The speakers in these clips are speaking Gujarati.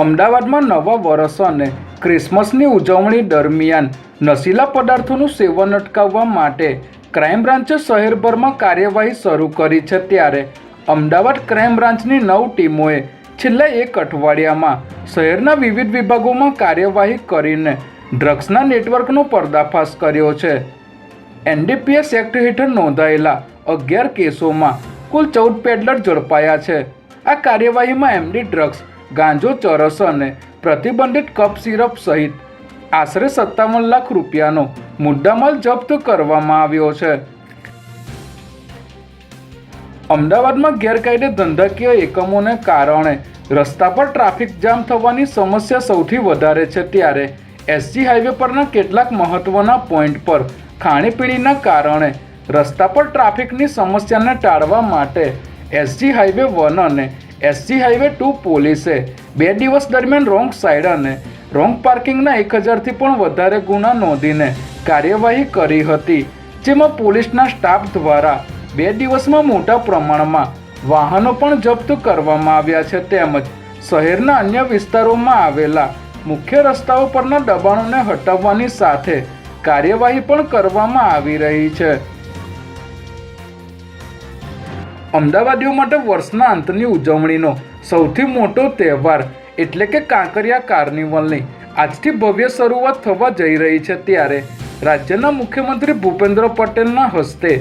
અમદાવાદમાં નવા વર્ષ અને ક્રિસમસની ઉજવણી દરમિયાન નશીલા પદાર્થોનું સેવન અટકાવવા માટે ક્રાઇમ બ્રાન્ચે શહેરભરમાં કાર્યવાહી શરૂ કરી છે ત્યારે અમદાવાદ ક્રાઇમ બ્રાન્ચની નવ ટીમોએ છેલ્લા એક અઠવાડિયામાં શહેરના વિવિધ વિભાગોમાં કાર્યવાહી કરીને ડ્રગ્સના નેટવર્કનો પર્દાફાશ કર્યો છે. એનડીપીએસ એક્ટ હેઠળ નોંધાયેલા અગિયાર કેસોમાં કુલ ચૌદ પેડલર ઝડપાયા છે. આ કાર્યવાહીમાં એમડી ડ્રગ્સ ગાંજો, ચરસ અને પ્રતિબંધિત કપ સિરપ સહિત આશરે સત્તાવન લાખ રૂપિયાનો મુદ્દામાલ જપ્ત કરવામાં આવ્યો છે. અમદાવાદમાં ગેરકાયદે ધંધાકીય એકમોને કારણે રસ્તા પર ટ્રાફિક જામ થવાની સમસ્યા સૌથી વધારે છે ત્યારે એસજી હાઈવે પરના કેટલાક મહત્વના પોઈન્ટ પર ખાણીપીણીના કારણે રસ્તા પર ટ્રાફિકની સમસ્યાને ટાળવા માટે એસજી હાઈવે વન અને એસજી હાઈવે ટુ પોલીસે બે દિવસ દરમિયાન રોંગ સાઈડ અને રોંગ પાર્કિંગના એક હજારથી પણ વધારે ગુના નોંધીને કાર્યવાહી કરી હતી, જેમાં પોલીસના સ્ટાફ દ્વારા બે દિવસમાં મોટા પ્રમાણમાં વાહનો પણ જપ્ત કરવામાં આવ્યા છે તેમજ શહેરના અન્ય વિસ્તારોમાં આવેલા મુખ્ય રસ્તાઓ પરના દબાણોને હટાવવાની સાથે કાર્યવાહી પણ કરવામાં આવી રહી છે. અમદાવાદીઓ માટે વર્ષના અંતની ઉજવણીનો સૌથી મોટો તહેવાર એટલે કે કાંકરિયા કાર્નિવલની આજથી ભવ્ય શરૂઆત થવા જઈ રહી છે ત્યારે રાજ્યના મુખ્યમંત્રી ભૂપેન્દ્ર પટેલના હસ્તે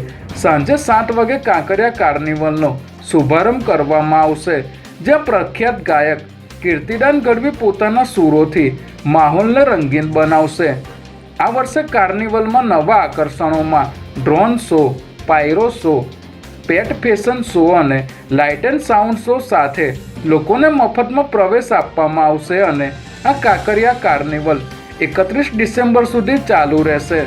સાંજે સાત વાગે કાંકરિયા કાર્નિવલનો શુભારંભ કરવામાં આવશે, જ્યાં પ્રખ્યાત ગાયક કીર્તિદાન ગઢવી પોતાના સૂરોથી માહોલને રંગીન બનાવશે. આ વર્ષે કાર્નિવલમાં નવા આકર્ષણોમાં drone show, pyro show pet, fashion, show અને લાઇટ એન્ડ સાઉન્ડ શો સાથે લોકોને મફતમાં પ્રવેશ આપવામાં આવશે અને આ કાંકરિયા કાર્નિવલ એકત્રીસ ડિસેમ્બર સુધી ચાલુ રહેશે.